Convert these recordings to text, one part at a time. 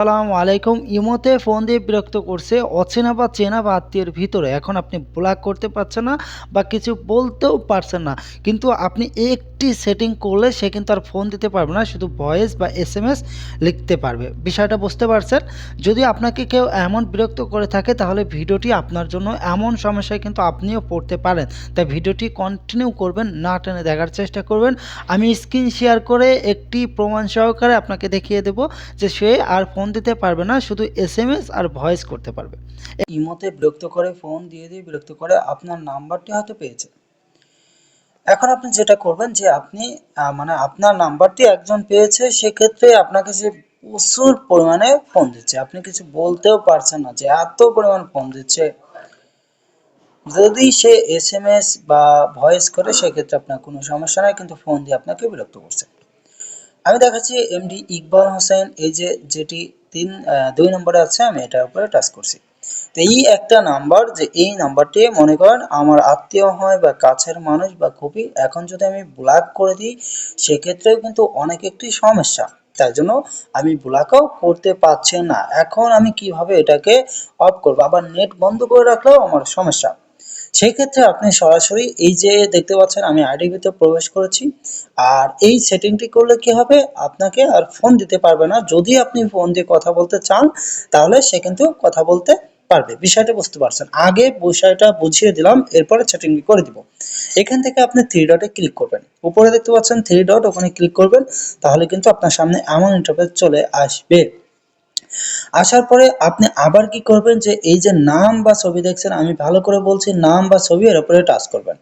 আসসালামু আলাইকুম। ইমোতে ফোন দিয়ে বিরক্ত করছে অচেনা বা চেনা বা আত্মীয়ের ভিতরে। এখন আপনি ব্লক করতে পারছেন না বা কিছু বলতেও পারছেন না। কিন্তু আপনি একটি সেটিং করলে সে কিন্তু আর ফোন দিতে পারবে না, শুধু ভয়েস বা এস এম এস লিখতে পারবে। বিষয়টা বুঝতে পারছেন? যদি আপনাকে কেউ এমন বিরক্ত করে থাকে, তাহলে ভিডিওটি আপনার জন্য এমন সমস্যায় কিন্তু আপনিও পড়তে পারেন। তাই ভিডিওটি কন্টিনিউ করবেন, না টেনে দেখার চেষ্টা করবেন। আমি স্ক্রিন শেয়ার করে একটি প্রমাণ সহকারে আপনাকে দেখিয়ে দেব যে সে আর ফোন দিতে পারবে না, শুধু এস এম এস আর ভয়েস করতে পারবে। ইমোতে বিরক্ত করে ফোন দিয়ে দিয়ে বিরক্ত করে আপনার নাম্বারটি হয়তো পেয়েছে। এখন আপনি যেটা করবেন যে আপনি মানে আপনার নাম্বারটি একজন পেয়েছে, সেক্ষেত্রে আপনাকে সে প্রচুর পরিমাণে ফোন দিচ্ছে। আপনি কিছু বলতেও পারছেন না যে এত পরিমাণ ফোন দিচ্ছে। যদি সে এস এম এস বা ভয়েস করে, সেক্ষেত্রে আপনার কোনো সমস্যা নাই, কিন্তু ফোন দিয়ে আপনাকে বিরক্ত করছে। আমি দেখাচ্ছি এমডি ইকবাল হোসেন, এই যে যেটি তিন দুই নম্বরে আছে, আমি এটার উপরে টাচ করছি। এই একটা নাম্বার যে এই নাম্বারটি, মনে করেন, আমার আত্মীয় হয় বা কাছের মানুষ বা খুবই এখন যদি আমি ব্লক করে দিই, সেক্ষেত্রেও কিন্তু অনেক একটি সমস্যা। তাই জন্য আমি ব্লকও করতে পারছি না। এখন আমি কীভাবে এটাকে অফ করব? আবার নেট বন্ধ করে রাখলেও আমার সমস্যা। সেই ক্ষেত্রে আপনি সরাসরি এই যে দেখতে পাচ্ছেন, আমি আইডি ভিতরে প্রবেশ করেছি। আর এই সেটিংটি করলে কি হবে? আপনাকে আর ফোন দিতে পারবে না। যদি আপনি ফোন দিয়ে কথা বলতে চান, তাহলে সে কিন্তু কথা বলতে পারবে। বিষয়টা বুঝতে পারছেন। আগে বিষয়টা বুঝিয়ে দিলাম, এরপরে চ্যাটিং করে দিব। এখান থেকে আপনি থ্রি ডটে ক্লিক করবেন। উপরে দেখতে পাচ্ছেন থ্রি ডট ওখানে ক্লিক করবেন, তাহলে কিন্তু আপনার সামনে এমন ইন্টারফেস চলে আসবে। আসার পরে আপনি আবার কি করবেন যে, এই যে নাম বা ছবি দেখছেন, আমি ভালো করে বলছি, নাম বা ছবি এর উপরে টাচ করবেন।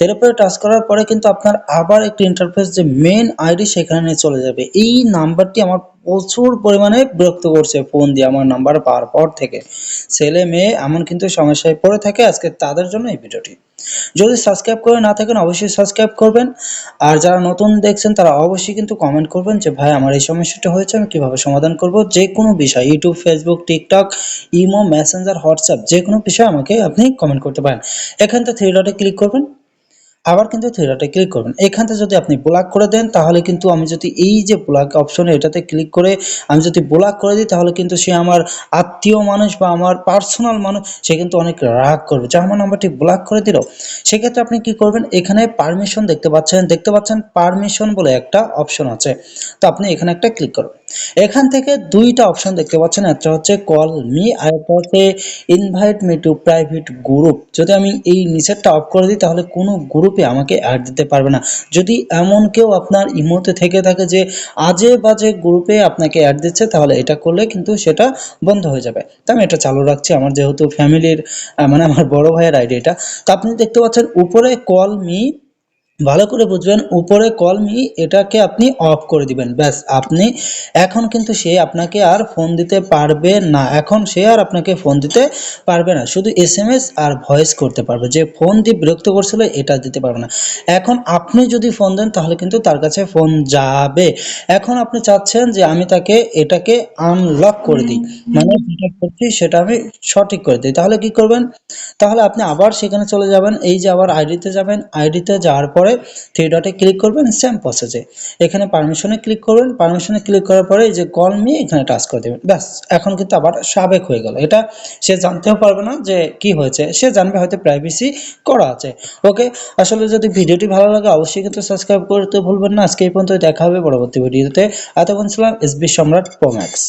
এর টাচ করার পরে কিন্তু আপনার আবার একটি ইন্টারফেস যে মেন আইডি সেখানে চলে যাবে। এই নাম্বারটি আমার প্রচুর পরিমাণে বিরক্ত করছে ফোন দিয়ে আমার নাম্বার পাওয়ার পর থেকে। ছেলে মেয়ে এমন কিন্তু সমস্যায় পড়ে থাকে আজকে তাদের জন্য এই ভিডিওটি। যদি সাবস্ক্রাইব করে না থাকেন অবশ্যই সাবস্ক্রাইব করবেন। আর যারা নতুন দেখছেন তারা অবশ্যই কিন্তু কমেন্ট করবেন যে, ভাই, আমার এই সমস্যাটা হয়েছে, আমি কীভাবে সমাধান করব? যে কোনো বিষয় YouTube Facebook TikTok imo Messenger WhatsApp যে কোনো বিষয়ে আমাকে আপনি কমেন্ট করতে পারেন। এখান থেকে থ্রি ডটে ক্লিক করবেন। আবার কিন্তু থ্রি ক্লিক করবেন। এখান থেকে যদি আপনি ব্লক করে দেন, তাহলে কিন্তু আমি যদি এই যে ব্লক অপশনে এটাতে ক্লিক করে আমি যদি ব্লক করে দিই, তাহলে কিন্তু সে আমার আত্মীয় মানুষ বা আমার পার্সোনাল মানুষ, সে কিন্তু অনেক রাগ করবে। যে আমার নাম্বারটি ব্লক করে দিল। সেক্ষেত্রে আপনি কি করবেন, এখানে পারমিশন দেখতে পাচ্ছেন। দেখতে পাচ্ছেন পারমিশন বলে একটা অপশন আছে। তো আপনি এখানে একটা ক্লিক করবেন এখান থেকে দুইটা অপশন দেখতে পাচ্ছেন। একটা হচ্ছে call me R invite me to private group যদি আমি এই নিচেরটা অফ করে দিই, তাহলে কোনো গ্রুপে আমাকে অ্যাড দিতে পারবে না। যদি এমন কেউ আপনার ইমোতে থেকে থাকে যে আজে বাজে গ্রুপে আপনাকে অ্যাড দিচ্ছে, তাহলে এটা করলে কিন্তু সেটা বন্ধ হয়ে যাবে। তো আমি এটা চালু রাখছি, আমার যেহেতু ফ্যামিলির মানে আমার বড় ভাইয়ের আইডি এটা তো আপনি দেখতে পাচ্ছেন, উপরে কল মি ভালো করে বুঝবেন, উপরে কল মি এটাকে আপনি অফ করে দিবেন। ব্যাস, আপনি, এখন কিন্তু সে আপনাকে আর ফোন দিতে পারবে না। এখন সে আর আপনাকে ফোন দিতে পারবে না। শুধু এস এম এস আর ভয়েস করতে পারবে। যে ফোন দিয়ে বিরক্ত করছিল, এটা দিতে পারবে না। এখন আপনি যদি ফোন দেন, তাহলে কিন্তু তার কাছে ফোন যাবে। এখন আপনি চাচ্ছেন যে আমি তাকে, এটাকে আনলক করে দিই। মানে যেটা করছি, সেটা আমি সঠিক করে দিই। তাহলে কি করবেন? তাহলে আপনি আবার সেখানে চলে যাবেন। এই যে আবার আইডিতে যাবেন। আইডিতে যাওয়ার পরে থ্রি ডটে ক্লিক করবেন সেম প্রসেসে এখানে পারমিশনে ক্লিক করবেন পারমিশনে ক্লিক করার পরে এই যে কল মি এখানে টাচ করে দেবেন। ব্যাস, এখন কিন্তু আবার সাবেক হয়ে গেল। এটা সে জানতেও পারবে না যে কি হয়েছে। সে জানবে হয়তো প্রাইভেসি করা আছে। ওকে আসলে যদি ভিডিওটি ভালো লাগে, অবশ্যই কিন্তু সাবস্ক্রাইব করতে ভুলবেন না। আজকে এই পর্যন্ত দেখা হবে পরবর্তী ভিডিওতে। এতক্ষণ ছিলাম এসবি সম্রাট প্রোম্যাক্স